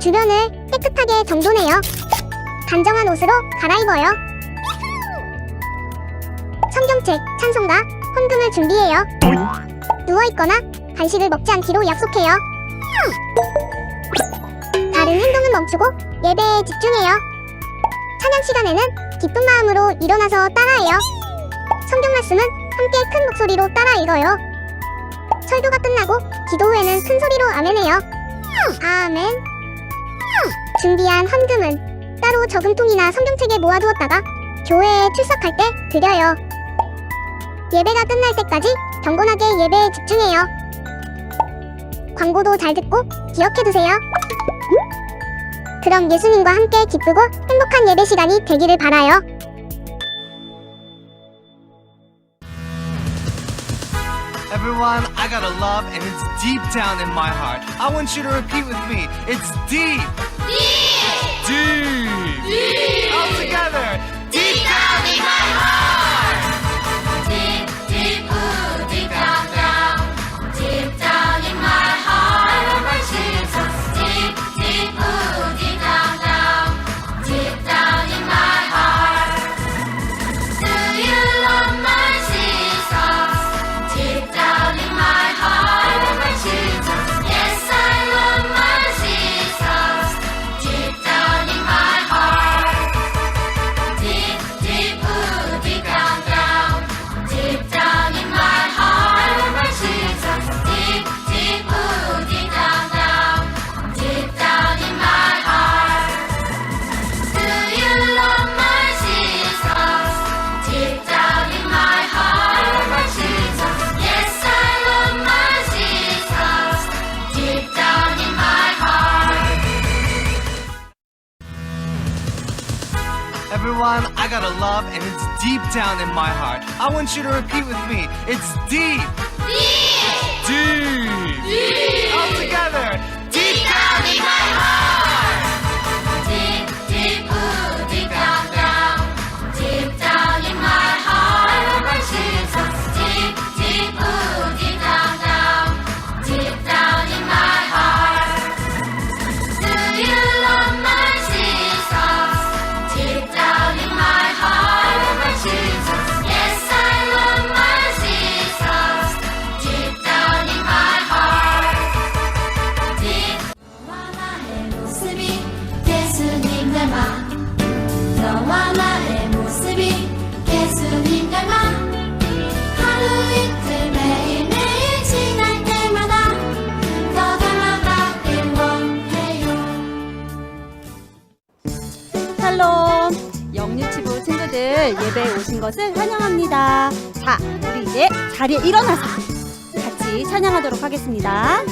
주변을 깨끗하게 정돈해요. 단정한 옷으로 갈아입어요. 성경책, 찬송가, 헌금을 준비해요. 누워있거나 간식을 먹지 않기로 약속해요. 다른 행동은 멈추고 예배에 집중해요. 찬양 시간에는 기쁜 마음으로 일어나서 따라해요. 성경 말씀은 함께 큰 목소리로 따라 읽어요. 설교가 끝나고 기도 후에는 큰 소리로 아멘해요. 아멘. 준비한 헌금은 따로 저금통이나 성경책에 모아두었다가 교회에 출석할 때 드려요. 예배가 끝날 때까지 경건하게 예배에 집중해요. 광고도 잘 듣고 기억해두세요. 그럼 예수님과 함께 기쁘고 행복한 예배 시간이 되기를 바라요. Everyone, I got a love and it's deep down in my heart. I want you to repeat with me. It's deep. Deep. Deep. Deep. Deep down in my heart. I want you to repeat with me. It's deep. Deep, Deep. deep. All together. Deep down in my heart. 너와 나의 모습이 예수님 닮아 하루 이틀 매일매일 지날 때마다 더 닮아가길 원해요 샬롬 영유치부 친구들 예배에 오신 것을 환영합니다. 자, 우리 이제 자리에 일어나서 같이 찬양하도록 하겠습니다.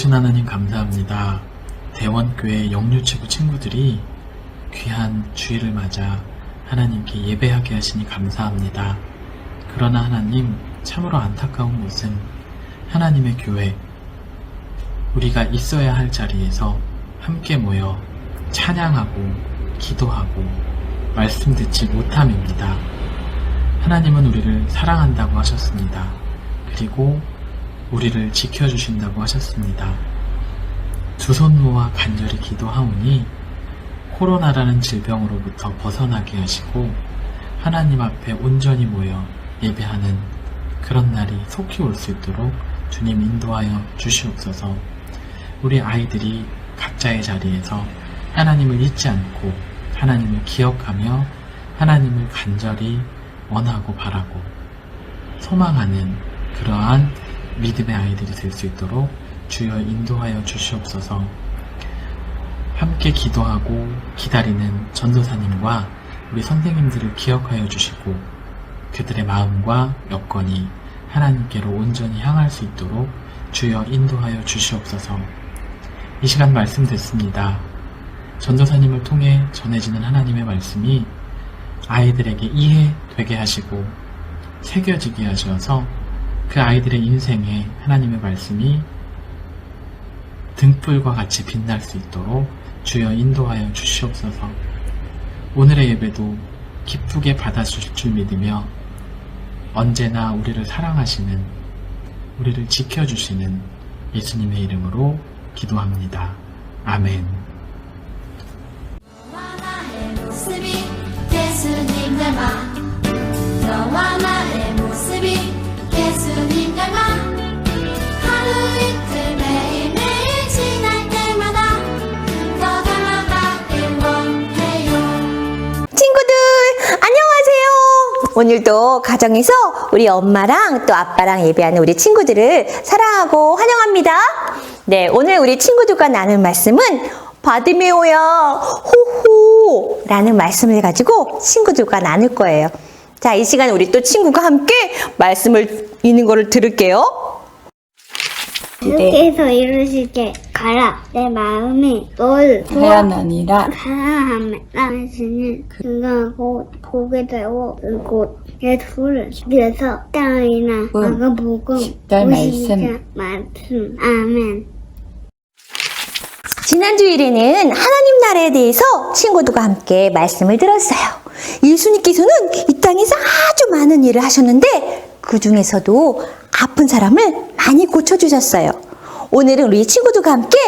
좋으신 하나님 감사합니다. 대원교회 영유치부 친구들이 귀한 주일을 맞아 하나님께 예배하게 하시니 감사합니다. 그러나 하나님, 참으로 안타까운 것은 하나님의 교회, 우리가 있어야 할 자리에서 함께 모여 찬양하고 기도하고 말씀 듣지 못함입니다. 하나님은 우리를 사랑한다고 하셨습니다. 그리고 우리를 지켜주신다고 하셨습니다. 두 손 모아 간절히 기도하오니 코로나라는 질병으로부터 벗어나게 하시고 하나님 앞에 온전히 모여 예배하는 그런 날이 속히 올 수 있도록 주님 인도하여 주시옵소서 우리 아이들이 각자의 자리에서 하나님을 잊지 않고 하나님을 기억하며 하나님을 간절히 원하고 바라고 소망하는 그러한 믿음의 아이들이 될 수 있도록 주여 인도하여 주시옵소서 함께 기도하고 기다리는 전도사님과 우리 선생님들을 기억하여 주시고 그들의 마음과 여건이 하나님께로 온전히 향할 수 있도록 주여 인도하여 주시옵소서 이 시간 말씀 듣습니다. 전도사님을 통해 전해지는 하나님의 말씀이 아이들에게 이해되게 하시고 새겨지게 하셔서 그 아이들의 인생에 하나님의 말씀이 등불과 같이 빛날 수 있도록 주여 인도하여 주시옵소서. 오늘의 예배도 기쁘게 받아주실 줄 믿으며 언제나 우리를 사랑하시는, 우리를 지켜주시는 예수님의 이름으로 기도합니다. 아멘. 너와 나의 모습이 예수님 닮아 너와 나 오늘도 가정에서 우리 엄마랑 또 아빠랑 예배하는 우리 친구들을 사랑하고 환영합니다. 네, 오늘 우리 친구들과 나눌 말씀은 바디메오야 호호 라는 말씀을 가지고 친구들과 나눌 거예요. 자, 이 시간 우리 또 친구가 함께 말씀을 읽는 거를 들을게요. 주께서 이르시게 가라 내 마음이 널 하나니라 사랑함에 당신은 그가 곧 보게 되고 그곳 예수를 위해서 땅이나 음. 마가복음 십달 말씀. 말씀 아멘 지난 주일에는 하나님 나라에 대해서 친구들과 함께 말씀을 들었어요. 예수님께서는 이 땅에서 아주 많은 일을 하셨는데 그 중에서도 아픈 사람을 많이 고쳐주셨어요. 오늘은 우리 친구들과 함께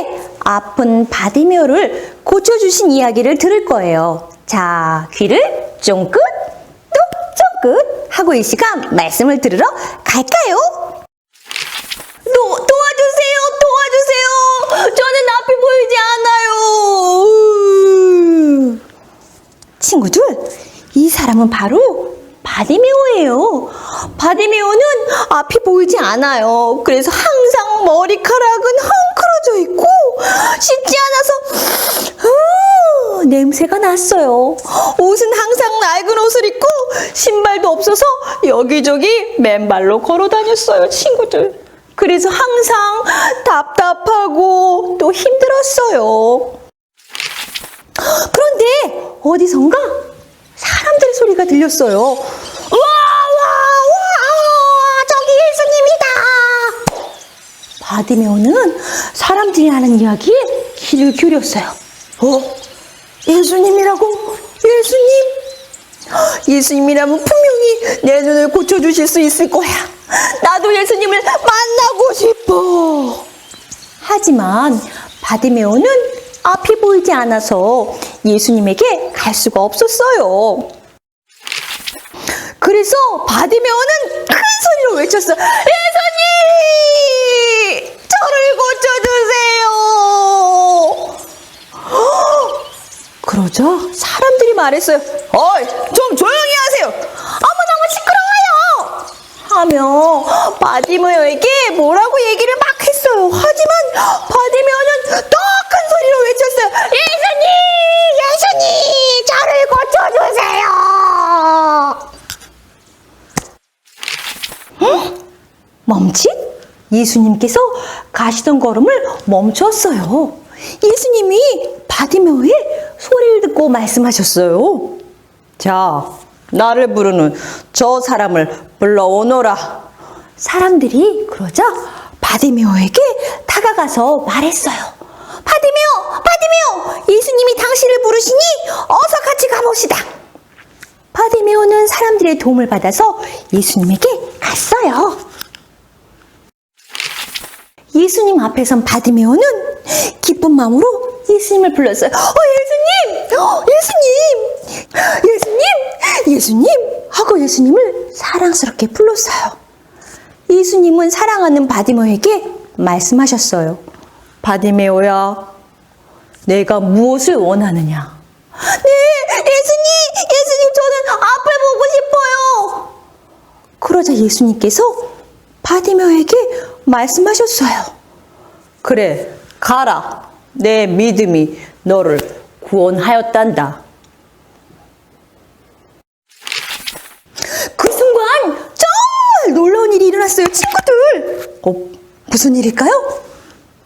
아픈 바디메오를 고쳐주신 이야기를 들을 거예요. 자, 귀를 쫑긋 또 쫑긋 하고 이 시간 말씀을 들으러 갈까요? 도, 도와주세요! 도와주세요! 저는 앞이 보이지 않아요! 친구들, 이 사람은 바로 바디메오예요. 바디메오는 앞이 보이지 않아요. 그래서 항상 머리카락은 헝클어져 있고 씻지 않아서 으, 냄새가 났어요. 옷은 항상 낡은 옷을 입고 신발도 없어서 여기저기 맨발로 걸어 다녔어요, 친구들. 그래서 항상 답답하고 또 힘들었어요. 그런데 어디선가 사람들의 소리가 들렸어요. 와, 와, 와, 저기 바디메오는 사람들이 하는 이야기에 귀를 기울였어요. 어? 예수님이라고? 예수님? 예수님이라면 분명히 내 눈을 고쳐주실 수 있을 거야. 나도 예수님을 만나고 싶어. 하지만 바디메오는 앞이 보이지 않아서 예수님에게 갈 수가 없었어요. 그래서 바디메오는 큰 소리로 외쳤어. 예수님! 저를 고쳐주세요! 그러자 사람들이 말했어요. 어이, 좀 조용히 하세요. 어머 너무 시끄러워요. 하며 바디메어에게 뭐라고 얘기를 막 했어요. 하지만 바디메어는 더 큰 소리로 외쳤어요. 예수님, 예수님, 저를 고쳐주세요. 응? 멈칫? 예수님께서 가시던 걸음을 멈췄어요. 예수님이 듣고 말씀하셨어요. 자, 나를 부르는 저 사람을 불러오너라. 사람들이 그러자 바디메오에게 다가가서 말했어요. 바디메오, 바디메오, 예수님이 당신을 부르시니 어서 같이 가봅시다. 바디메오는 사람들의 도움을 받아서 예수님에게 갔어요. 예수님 앞에 선 바디메오는 기쁜 마음으로 예수님을 불렀어요. 어, 예수님! 어, 예수님! 예수님! 예수님! 하고 예수님을 사랑스럽게 불렀어요. 예수님은 사랑하는 바디메오에게 말씀하셨어요. 바디메오야, 내가 무엇을 원하느냐? 네, 예수님! 예수님, 저는 앞을 보고 싶어요! 그러자 예수님께서 바디메오에게 말씀하셨어요. 그래, 가라. 내 믿음이 너를 구원하였단다. 그 순간 정말 놀라운 일이 일어났어요, 친구들. 어, 무슨 일일까요?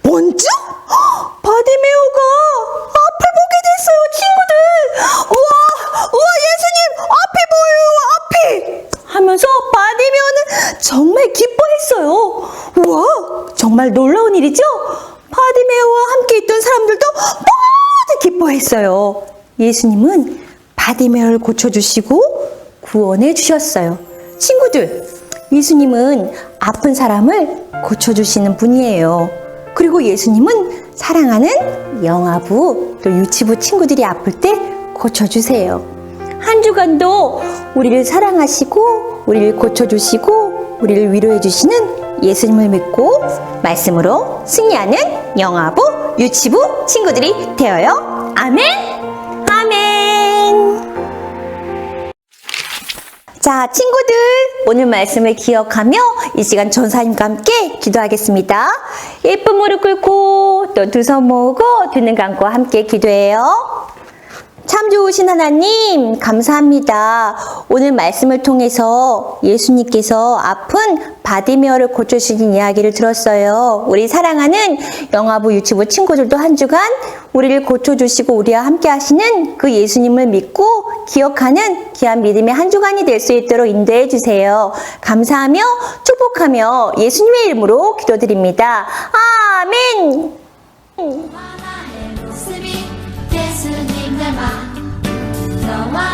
먼저 바디메오가 앞을 보게 됐어요, 친구들. 우와, 우와, 예수님 앞이 보여요, 앞이. 하면서 바디메오는 정말 기뻐했어요. 우와, 정말 놀라운 일이죠? 바디메오와 함께 있던 사람들도 모두 기뻐했어요. 예수님은 바디메오를 고쳐주시고 구원해 주셨어요. 친구들, 예수님은 아픈 사람을 고쳐주시는 분이에요. 그리고 예수님은 사랑하는 영아부 또 유치부 친구들이 아플 때 고쳐주세요. 한 주간도 우리를 사랑하시고 우리를 고쳐주시고 우리를 위로해주시는 예수님을 믿고 말씀으로 승리하는 영아부 유치부 친구들이 되어요. 아멘! 아멘! 자, 친구들, 오늘 말씀을 기억하며 이 시간 전사님과 함께 기도하겠습니다. 예쁜 무릎 꿇고 또 두 손 모으고 두눈 감고 함께 기도해요. 참 좋으신 하나님, 감사합니다. 오늘 말씀을 통해서 예수님께서 아픈 바디메어를 고쳐주신 이야기를 들었어요. 우리 사랑하는 영화부 유치부 친구들도 한 주간 우리를 고쳐주시고 우리와 함께 하시는 그 예수님을 믿고 기억하는 귀한 믿음의 한 주간이 될 수 있도록 인도해 주세요. 감사하며 축복하며 예수님의 이름으로 기도드립니다. 아멘! 나의 모습이 예수님